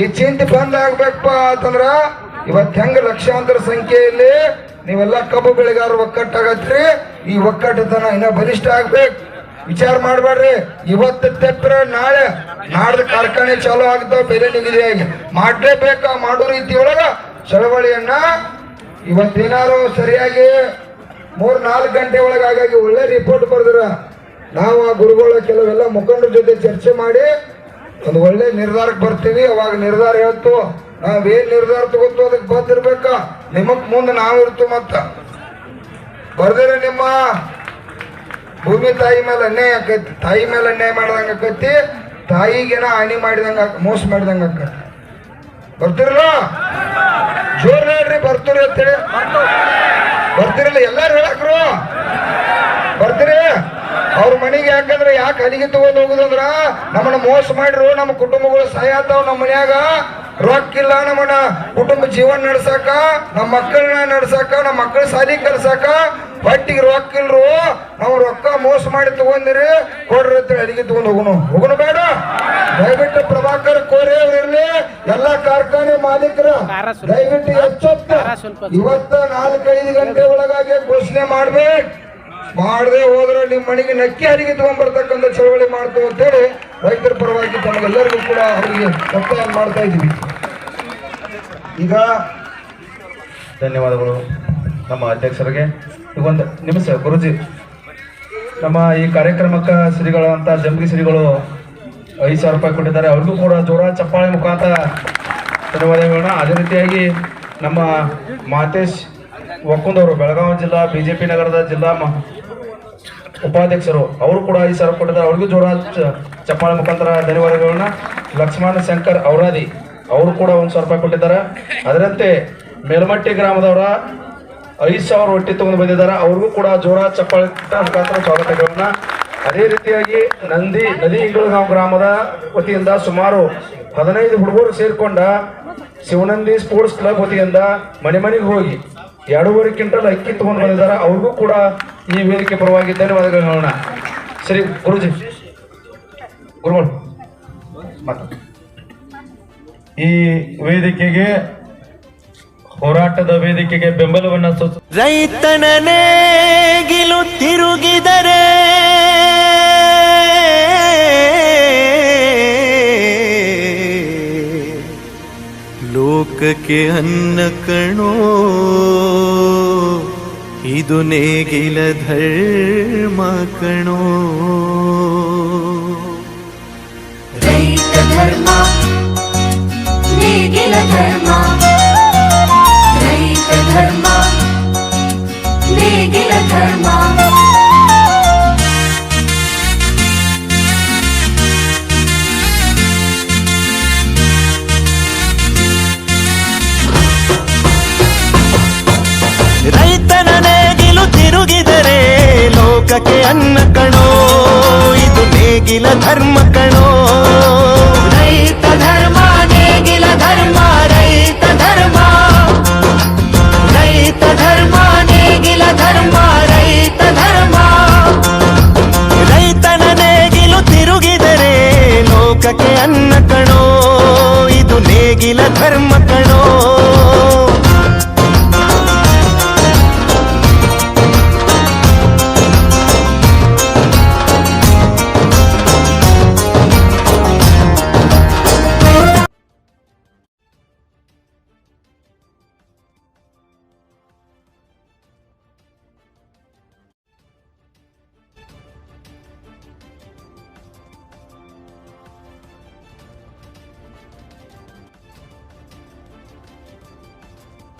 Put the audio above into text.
ಈ ಚಿಂತೆ ಬಂದ್ ಆಗ್ಬೇಕಪ್ಪ ಅಂತಂದ್ರ ಇವತ್ ಹೆಂಗ ಲಕ್ಷಾಂತರ ಸಂಖ್ಯೆಯಲ್ಲಿ ನೀವೆಲ್ಲ ಕಬ್ಬು ಬೆಳೆಗಾರರು ಒಕ್ಕಟ್ಟಾಗತ್ರಿ? ಈ ಒಕ್ಕಟ್ಟತನ ಇನ್ನ ಬಲಿಷ್ಠ ಆಗ್ಬೇಕು. ವಿಚಾರ ಮಾಡ್ಬೇಡ್ರಿ. ಇವತ್ತು ತೆಪ್ರ, ನಾಳೆ ನಾಡ್ದು ಕಾರ್ಖಾನೆ ಚಾಲೂ ಆಗ್ತಾವ ಬೆಲೆ ನಿಗದಿಯಾಗಿ ಮಾಡ್ಲೇಬೇಕ? ಮಾಡೋ ರೀತಿ ಒಳಗ ಚಳವಳಿಯನ್ನ ಇವತ್ತೇನಾರು ಸರಿಯಾಗಿ ಮೂರ್ ನಾಲ್ಕು ಗಂಟೆ ಒಳಗಾಗಿ ಒಳ್ಳೆ ರಿಪೋರ್ಟ್ ಬರ್ದ್ರ. ನಾವು ಆ ಗುರುಗಳ ಕೆಲವೆಲ್ಲ ಮುಖಂಡರ ಜೊತೆ ಚರ್ಚೆ ಮಾಡಿ ಒಂದು ಒಳ್ಳೆ ನಿರ್ಧಾರಕ್ಕೆ ಬರ್ತೀವಿ ಅವಾಗ ನಿರ್ಧಾರ ಹೇಳ್ತು, ನಾವೇನ್ ನಿರ್ಧಾರ ತಗೋತು ಅದಕ್ಕೆ ಬಂದಿರ್ಬೇಕ. ನಿಮಗ್ ಮುಂದೆ ನಾವು ಇರ್ತು ಮತ್ತ. ಬರ್ದಿರ ನಿಮ್ಮ ಭೂಮಿ ತಾಯಿ ಮೇಲೆ ಅನ್ಯಾಯ ಆಕೈತಿ. ತಾಯಿ ಮೇಲೆ ಅನ್ಯಾಯ ಮಾಡ್ದಂಗ ಆಕೈತಿ. ತಾಯಿಗೇನ ಹಾನಿ ಮಾಡಿದಂಗ ಮೋಸ ಮಾಡಿದಂಗ ಆಕೈತಿ. ಬರ್ತಿರಲ್ಲ ಜೋರ್ ಹೇಳ್ರಿ, ಬರ್ತೀರಿ ಅಂತೇಳಿ. ಬರ್ತಿರಲ್ಲ ಎಲ್ಲಾರು ಹೇಳಕ್ರು. ಬರ್ತೀರಿ? ಅವ್ರ ಮನೆಗೆ ಯಾಕಂದ್ರೆ ಯಾಕೆ ಅಲ್ಲಿಗೆ ತಗೊಂಡ್ ಹೋಗುದಂದ್ರ ನಮ್ಮನ್ನ ಮೋಸ ಮಾಡ್ರು ನಮ್ಮ ಕುಟುಂಬಗಳು ಸಾಯತಾವ ನಮ್ಮ ಮನ್ಯಾಗ. ರೊಕ್ಕ ಇಲ್ಲ ನಮ್ಮನ್ನ. ಕುಟುಂಬ ಜೀವನ ನಡ್ಸಾಕ ನಮ್ಮ ಮಕ್ಕಳನ್ನ ನಡ್ಸಾಕ ನಮ್ಮ ಮಕ್ಕಳ ಸಾಲಿ ಕಲ್ಸಾಕ ಹೊಟ್ಟಿಗೆ ರೊಕ್ಕ ಇಲ್ರು ನಾವು ರೊಕ್ಕ ಮೋಸ ಮಾಡಿ ತಗೊಂಡಿರಿ ಕೊಡ್ರಿ ಅಂತ ಅಡಿಗೆ ತಗೊಂಡ್ ಹೋಗೋಣ ಹೋಗೋಣ ಬೇಡ. ದಯವಿಟ್ಟು ಪ್ರಭಾಕರ್ ಕೋರೆ ಅವ್ರು ಇರ್ಲಿ ಎಲ್ಲಾ ಕಾರ್ಖಾನೆ ಮಾಲೀಕರ ದಯವಿಟ್ಟು ಎಚ್ಚೊತ್ತ. ಇವತ್ತ ನಾಲ್ಕೈದು ಗಂಟೆ ಒಳಗಾಗಿ ಘೋಷಣೆ ಮಾಡ್ಬೇಕು. ಮಾಡದೆ ಹೋದ್ರೆ ನಿಮ್ಮ ಮನೆಗೆ ನಕ್ಕಿ ಅಡಿಗೆ ತಗೊಂಡ್ಬರ್ತಕ್ಕಂಥ ಚಳವಳಿ ಮಾಡ್ತೇವೆ ಅಂತೇಳಿ ರೈತರ ಪರವಾಗಿ ತಮಗೆಲ್ಲರಿಗೂ ಕೂಡ ಅವರಿಗೆ ಒತ್ತಾಯ ಮಾಡ್ತಾ ಇದ್ದೀವಿ. ಈಗ ಧನ್ಯವಾದಗಳು ನಮ್ಮ ಅಧ್ಯಕ್ಷರಿಗೆ. ಈಗ ಒಂದು ನಿಮಿಷ, ಗುರುಜಿ. ನಮ್ಮ ಈ ಕಾರ್ಯಕ್ರಮಕ್ಕೆ ಶ್ರೀಗಳಂತ ಜಂಬಿ ಶ್ರೀಗಳು ಐದು ಸಾವಿರ ರೂಪಾಯಿ ಕೊಟ್ಟಿದ್ದಾರೆ. ಅವ್ರಿಗೂ ಕೂಡ ಜೋರ ಚಪ್ಪಾಳೆ ಮುಖಾಂತರ ಧನ್ಯವಾದಗಳನ್ನ. ಅದೇ ರೀತಿಯಾಗಿ ನಮ್ಮ ಮಾತೇಶ್ ಒಕ್ಕುಂದವರು ಬೆಳಗಾವಿ ಜಿಲ್ಲಾ, ಬಿಜೆಪಿ ನಗರದ ಜಿಲ್ಲಾ ಉಪಾಧ್ಯಕ್ಷರು, ಅವರು ಕೂಡ ಈ ಸಾವಿರ ಕೊಟ್ಟಿದ್ದಾರೆ. ಅವ್ರಿಗೂ ಜೋರ ಚಪ್ಪಾಳೆ ಮುಖಾಂತರ ಧನ್ಯವಾದಗಳನ್ನ ಲಕ್ಷ್ಮಣ ಶಂಕರ್ ಔರಾದಿ ಅವರು ಕೂಡ ಒಂದು ಸಾವಿರ ಕೊಟ್ಟಿದ್ದಾರೆ. ಅದರಂತೆ ಮೇಲ್ಮಟ್ಟಿ ಗ್ರಾಮದವರ ಐದು ಸಾವಿರ ಒಟ್ಟಿ ತಗೊಂಡು ಬಂದಿದ್ದಾರೆ. ಅವ್ರಿಗೂ ಕೂಡ ಜೋರ ಚಪ್ಪಾಳೆ ಮುಖಾಂತರ ಸ್ವಾಗತಗಳನ್ನ. ಅದೇ ರೀತಿಯಾಗಿ ನಂದಿ ನದಿ ಇಂಗಳಗಾಂವ್ ಗ್ರಾಮದ ವತಿಯಿಂದ ಸುಮಾರು ಹದಿನೈದು ಹುಡುಗರು ಸೇರ್ಕೊಂಡ ಶಿವನಂದಿ ಸ್ಪೋರ್ಟ್ಸ್ ಕ್ಲಬ್ ವತಿಯಿಂದ ಮನೆ ಮನೆಗೆ ಹೋಗಿ ಎರಡೂವರೆ ಕ್ವಿಂಟಲ್ ಅಕ್ಕಿ ತಗೊಂಡು ಬಂದಿದ್ದಾರೆ. ಅವ್ರಿಗೂ ಕೂಡ ಈ ವೇದಿಕೆ ಪರವಾಗಿ ಧನ್ಯವಾದಗಳು ಹೇಳೋಣ. ಸರಿ, ಗುರುಜಿ. ಗುರುಗಳು ಈ ವೇದಿಕೆಗೆ, ಹೋರಾಟದ ವೇದಿಕೆಗೆ ಬೆಂಬಲವನ್ನ ರೈತನೇ ಗಿಲು ತಿರುಗಿದರೆ ಲೋಕಕ್ಕೆ ಅನ್ನ ಕಣೋ. ಇದು ನೇಗಿಲ ಧರ್ಮ ಕಣೋ. ಧರ್ಮ ಧರ್ಮ. ಧರ್ಮ. ಲೋಕಕ್ಕೆ ಅನ್ನ ಕಣೋ ಇದು ನೇಗಿಲ ಧರ್ಮ ಕಣೋ. ರೈತ ಧರ್ಮ ನೇಗಿಲ ಧರ್ಮ ರೈತ ಧರ್ಮ. ರೈತ ಧರ್ಮ ನೇಗಿಲ ಧರ್ಮ ರೈತ ಧರ್ಮ. ರೈತನ ನೇಗಿಲು ತಿರುಗಿದರೆ ಲೋಕಕ್ಕೆ ಅನ್ನ ಕಣೋ ಇದು ನೇಗಿಲ ಧರ್ಮ ಕಣೋ.